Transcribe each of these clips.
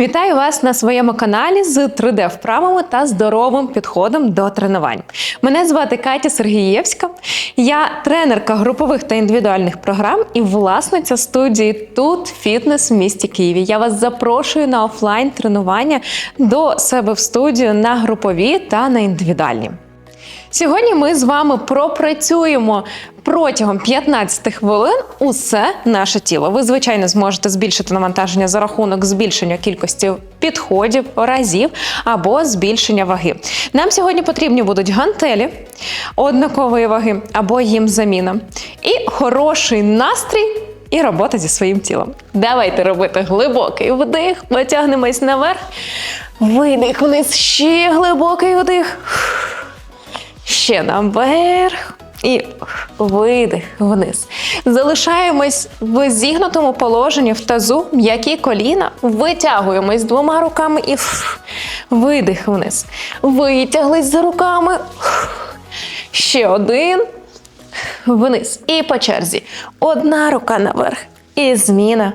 Вітаю вас на своєму каналі з 3D-вправами та здоровим підходом до тренувань. Мене звати Катя Сергієвська. Я тренерка групових та індивідуальних програм і власниця студії Тут Фітнес в місті Києві. Я вас запрошую на офлайн тренування до себе в студію на групові та на індивідуальні. Сьогодні ми з вами пропрацюємо протягом 15 хвилин усе наше тіло. Ви, звичайно, зможете збільшити навантаження за рахунок збільшення кількості підходів, разів або збільшення ваги. Нам сьогодні потрібні будуть гантелі однакової ваги або їм заміна. І хороший настрій. І робота зі своїм тілом. Давайте робити глибокий вдих, потягнемось наверх. Видих вниз, ще глибокий вдих. Ще наверх. І видих вниз. Залишаємось в зігнутому положенні в тазу, м'які коліна, витягуємось двома руками і видих вниз. Витяглись за руками. Ще один. Вниз. І по черзі. Одна рука наверх. І зміна.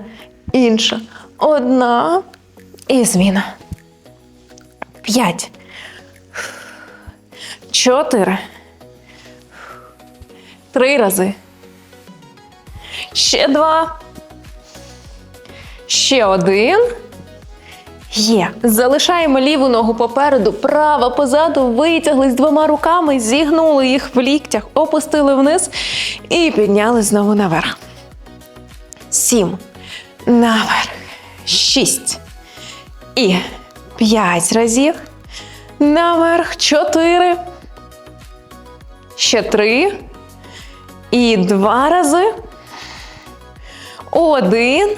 Інша. Одна. І зміна. П'ять. Чотири. Три рази. Ще два. Ще один. Є. Залишаємо ліву ногу попереду, права позаду, витягли з двома руками, зігнули їх в ліктях, опустили вниз і підняли знову наверх. Сім. Наверх. Шість. І п'ять разів. Наверх. Чотири. Ще три. І два рази. Один.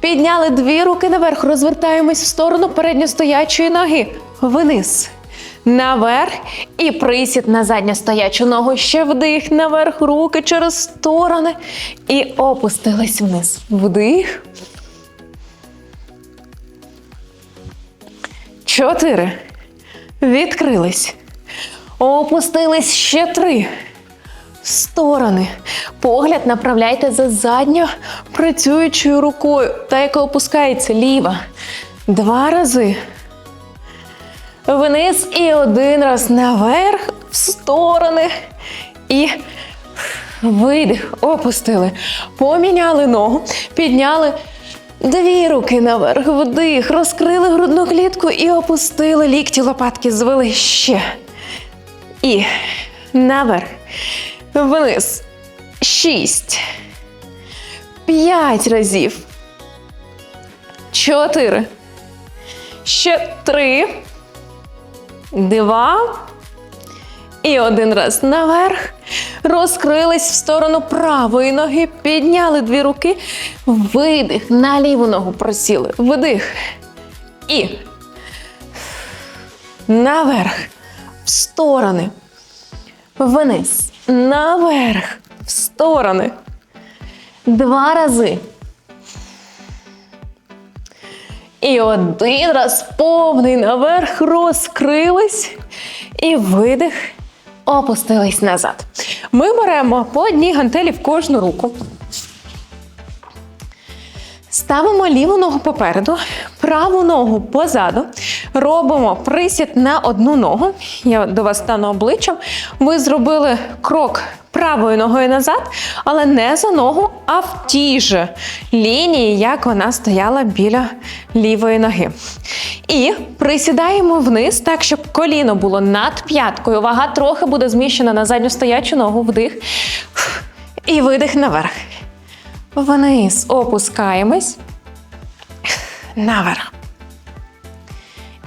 Підняли дві руки наверх. Розвертаємось в сторону передньостоячої ноги. Вниз. Наверх. І присід на задньостоячу ногу. Ще вдих наверх. Руки через сторони. І опустились вниз. Вдих. Чотири. Відкрились. Опустились ще три. Сторони. Погляд направляйте за задньо працюючою рукою, та яка опускається ліва. Два рази. Вниз і один раз наверх, в сторони. І видих. Опустили. Поміняли ногу, підняли. Дві руки наверх, вдих, розкрили грудну клітку і опустили лікті, лопатки звели ще. І наверх. Вниз. Шість. П'ять разів. Чотири. Ще три. Два. І один раз наверх. Розкрились в сторону правої ноги. Підняли дві руки. Видих. На ліву ногу просіли. Вдих. І. Наверх. Сторони. Вниз. Наверх. В сторони. Два рази. І один раз повний наверх розкрились. І видих. Опустились назад. Ми беремо по одній гантелі в кожну руку. Ставимо ліву ногу попереду, праву ногу позаду. Робимо присід на одну ногу. Я до вас стану обличчям. Ви зробили крок правою ногою назад, але не за ногу, а в тій же лінії, як вона стояла біля лівої ноги. І присідаємо вниз, так, щоб коліно було над п'яткою. Вага трохи буде зміщена на задню стоячу ногу, вдих. І видих наверх. Вниз опускаємось. Наверх.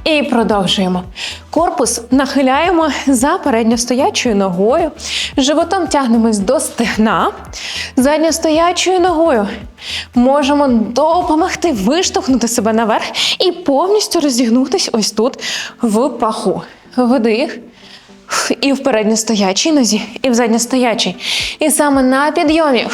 І продовжуємо. Корпус нахиляємо за передньостоячою ногою. Животом тягнемось до стегна. Задньостоячою ногою можемо допомогти виштовхнути себе наверх і повністю розігнутись ось тут в паху. Вдих. І в передньостоячій нозі, і в задньостоячій. І саме на підйомі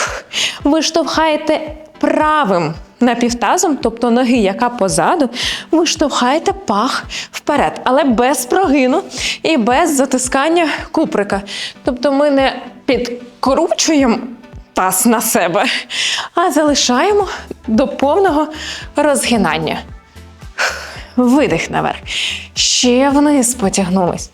ви штовхаєте правим напівтазом, тобто ноги, яка позаду, ви штовхаєте пах вперед, але без прогину і без затискання куприка. Тобто ми не підкручуємо таз на себе, а залишаємо до повного розгинання. Видих наверх. Ще вниз потягнулись.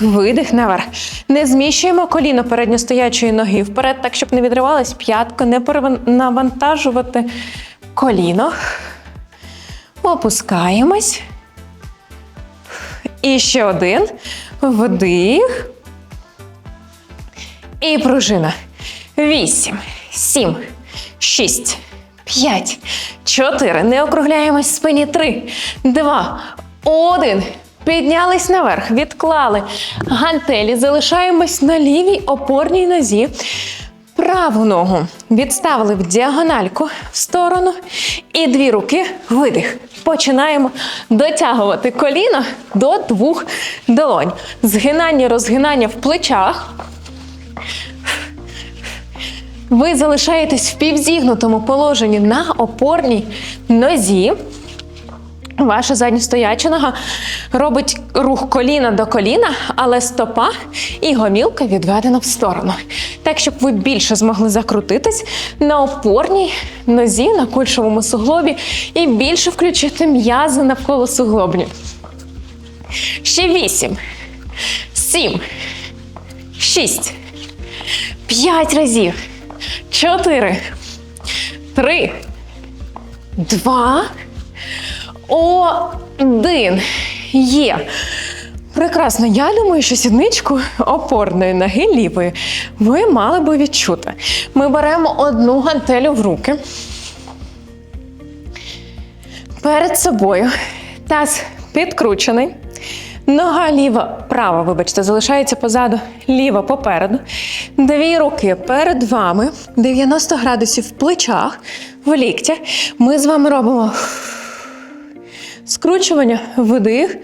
Видих наверх. Не зміщуємо коліно передньостоячої ноги вперед, так, щоб не відривалась п'ятка, не перенавантажувати коліно. Опускаємось. І ще один. Вдих. І пружина. Вісім, сім, шість, п'ять, чотири. Не округляємось в спині. Три, два, один. Піднялись наверх, відклали гантелі, залишаємось на лівій опорній нозі. Праву ногу відставили в діагональку в сторону. І дві руки видих. Починаємо дотягувати коліно до двох долонь. Згинання, розгинання в плечах. Ви залишаєтесь в півзігнутому положенні на опорній нозі. Ваша задньостояча нога робить рух коліна до коліна, але стопа і гомілка відведена в сторону. Так, щоб ви більше змогли закрутитись на опорній нозі, на кульшовому суглобі і більше включити м'язи навколо суглобні. Ще вісім, сім, шість, п'ять разів. Чотири, три, два, один. Є. Прекрасно. Я думаю, що сідничку опорної ноги лівої ви мали би відчути. Ми беремо одну гантелю в руки. Перед собою таз підкручений. Нога ліва, права, вибачте, залишається позаду, ліва попереду. Дві руки перед вами, 90 градусів в плечах, в ліктях. Ми з вами робимо скручування, вдих,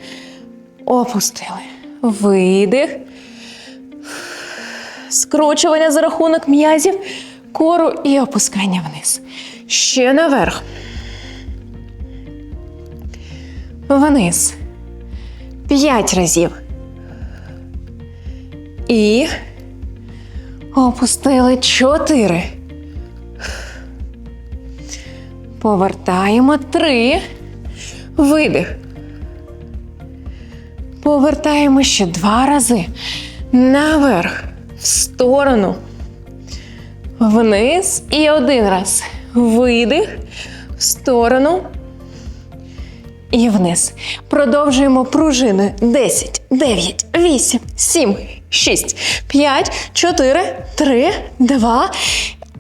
опустили. Видих. Скручування за рахунок м'язів, кору і опускання вниз. Ще наверх. Вниз. П'ять разів. І опустили чотири. Повертаємо три. Видих. Повертаємо ще два рази. Наверх. В сторону. Вниз. І один раз. Видих. В сторону. І вниз. Продовжуємо пружиною. 10, 9, 8, 7, 6, 5, 4, 3, 2,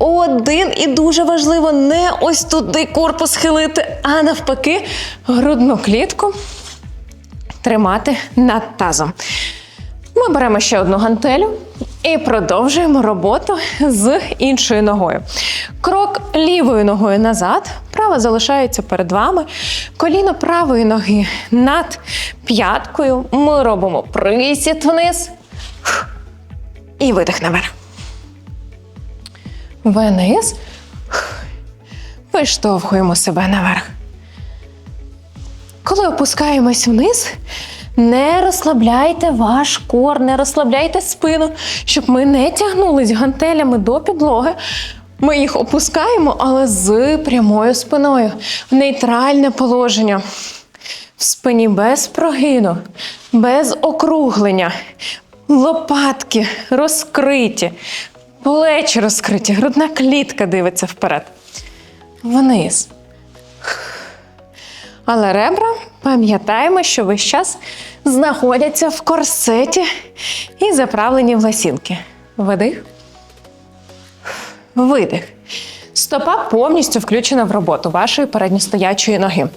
1. І дуже важливо не ось туди корпус схилити, а навпаки, грудну клітку тримати над тазом. Ми беремо ще одну гантелю і продовжуємо роботу з іншою ногою. Крок лівою ногою назад, права залишається перед вами. Коліно правої ноги над п'яткою. Ми робимо присід вниз і видих наверх. Вниз. Виштовхуємо себе наверх. Коли опускаємось вниз, не розслабляйте ваш кор, не розслабляйте спину, щоб ми не тягнулись гантелями до підлоги. Ми їх опускаємо, але з прямою спиною. В нейтральне положення. В спині без прогину, без округлення. Лопатки розкриті, плечі розкриті, грудна клітка дивиться вперед. Вниз. Але ребра пам'ятаємо, що весь час знаходяться в корсеті і заправлені в ласінки. Видих. Видих. Стопа повністю включена в роботу вашої передньостоячої ноги.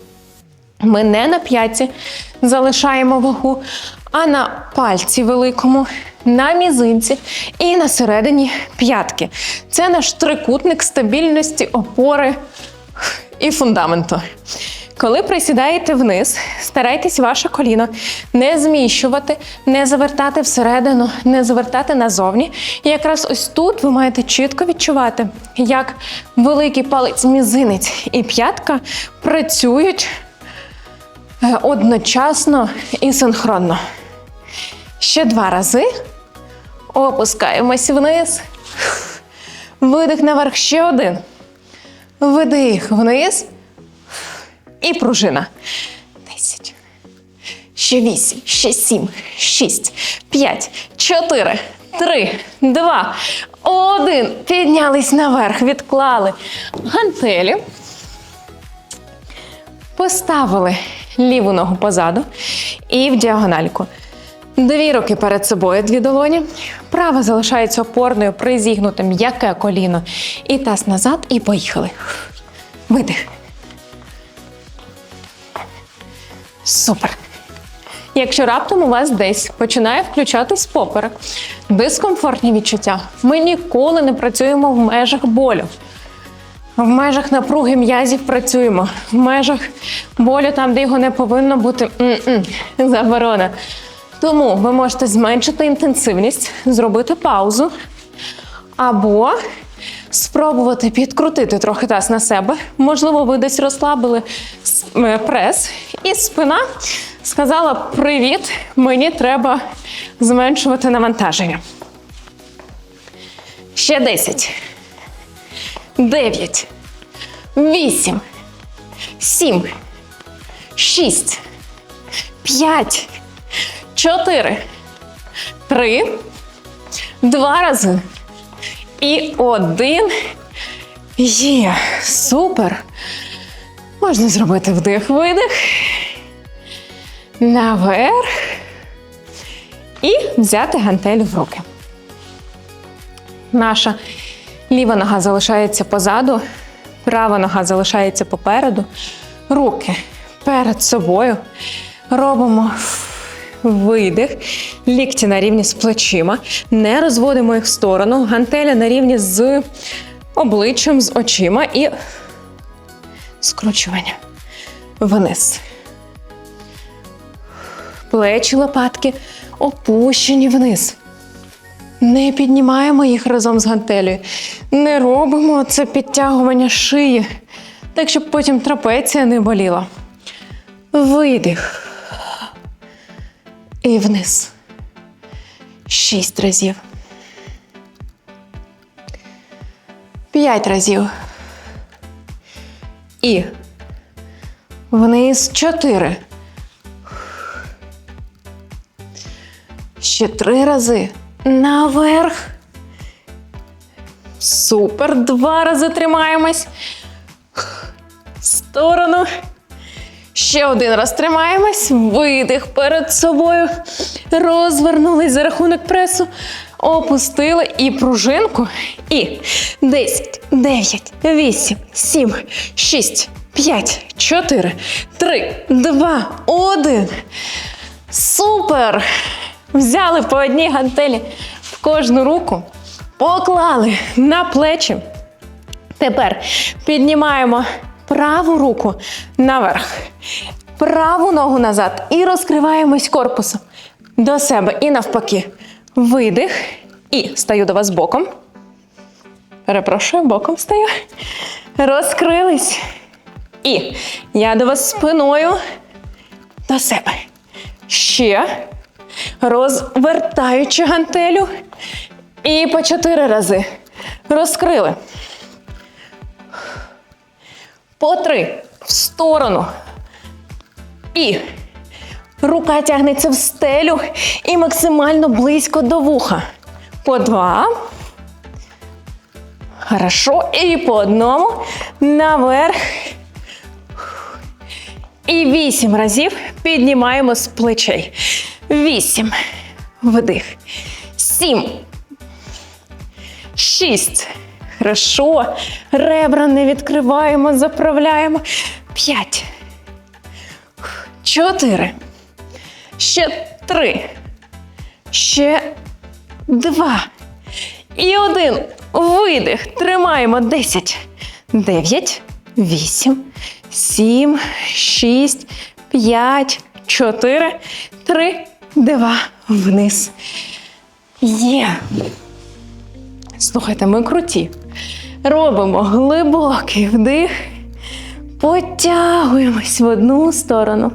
Ми не на п'ятці залишаємо вагу, а на пальці великому, на мізинці і на середині п'ятки. Це наш трикутник стабільності, опори і фундаменту. Коли присідаєте вниз, старайтесь ваше коліно не зміщувати, не завертати всередину, не завертати назовні. І якраз ось тут ви маєте чітко відчувати, як великий палець мізинець і п'ятка працюють е, одночасно і синхронно. Ще два рази. Опускаємось вниз. Видих наверх ще один. Видих вниз. І пружина. Десять. Ще вісім, ще сім, шість, п'ять, чотири, три, два, один. Піднялись наверх, відклали гантелі. Поставили ліву ногу позаду і в діагональку. Дві руки перед собою, дві долоні. Права залишається опорною, призігнуте м'яке коліно. І таз назад, і поїхали. Видих. Супер. Якщо раптом у вас десь починає включатись поперек, дискомфортні відчуття, ми ніколи не працюємо в межах болю. В межах напруги м'язів працюємо. В межах болю, там, де його не повинно бути, м-м, заборона. Тому ви можете зменшити інтенсивність, зробити паузу, або спробувати підкрутити трохи таз на себе. Можливо, ви десь розслабили е, прес, і спина сказала: Привіт, мені треба зменшувати навантаження. Ще 10. 9, 8, 7, 6, 5, 4, 3, 2 рази. І один. Є. Супер. Можна зробити вдих-видих. Наверх. І взяти гантель в руки. Наша ліва нога залишається позаду, права нога залишається попереду. Руки перед собою. Робимо видих, лікті на рівні з плечима, не розводимо їх в сторону, гантеля на рівні з обличчям, з очима і скручування вниз. Плечі лопатки опущені вниз. Не піднімаємо їх разом з гантелею. Не робимо це підтягування шиї, так щоб потім трапеція не боліла. Видих. І вниз. Шість разів. П'ять разів. І вниз чотири. Ще три рази. Наверх. Супер. Два рази тримаємось. В Сторону. Ще один раз тримаємось. Видих перед собою. Розвернулись за рахунок пресу. Опустили і пружинку. І 10, 9, 8, 7, 6, 5, 4, 3, 2, 1. Супер! Взяли по одній гантелі в кожну руку, поклали на плечі. Тепер піднімаємо праву руку наверх, праву ногу назад і розкриваємось корпусом до себе і навпаки. Видих. І стаю до вас боком. Перепрошую, боком стаю. Розкрились. І я до вас спиною до себе. Ще розвертаючи гантелю. І по чотири рази. Розкрили. По три. В сторону. І рука тягнеться в стелю і максимально близько до вуха. По два. Хорошо. І по одному. Наверх. І вісім разів піднімаємо з плечей. Вісім. Вдих. Сім. Шість. Хорошо. Ребра не відкриваємо, заправляємо. П'ять. Чотири. Ще три. Ще два. І один. Видих. Тримаємо. Десять. Дев'ять. Вісім. Сім. Шість. П'ять. Чотири. Три. Два. Вниз. Є. Слухайте, ми круті. Робимо глибокий вдих. Потягуємось в одну сторону.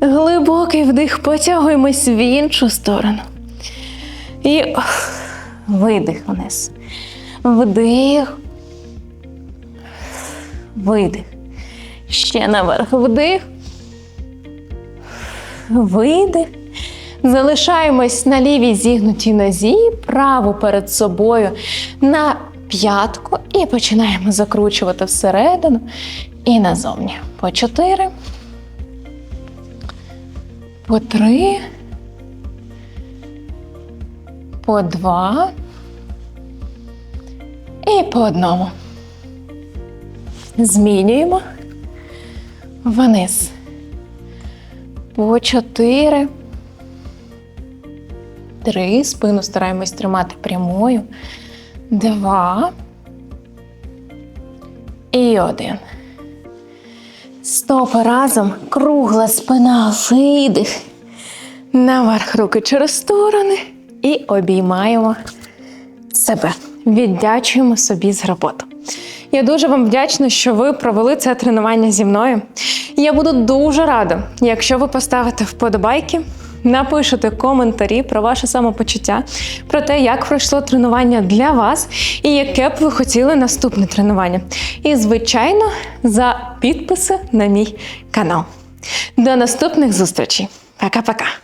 Глибокий вдих, потягуємось в іншу сторону. І видих вниз. Вдих. Видих. Ще наверх вдих. Видих. Залишаємось на лівій зігнутій нозі, праву перед собою на п'ятку і починаємо закручувати всередину і назовні. По чотири. По три. По два. І по одному. Змінюємо вниз. По чотири. Три. Спину стараємось тримати прямою. Два. І один. Стопи разом. Кругла спина. Видих. Наверх руки через сторони. І обіймаємо себе. Віддячуємо собі з роботи. Я дуже вам вдячна, що ви провели це тренування зі мною. Я буду дуже рада, якщо ви поставите вподобайки, напишете коментарі про ваше самопочуття, про те, як пройшло тренування для вас і яке б ви хотіли наступне тренування. І, звичайно, за підписи на мій канал. До наступних зустрічей. Пока-пока.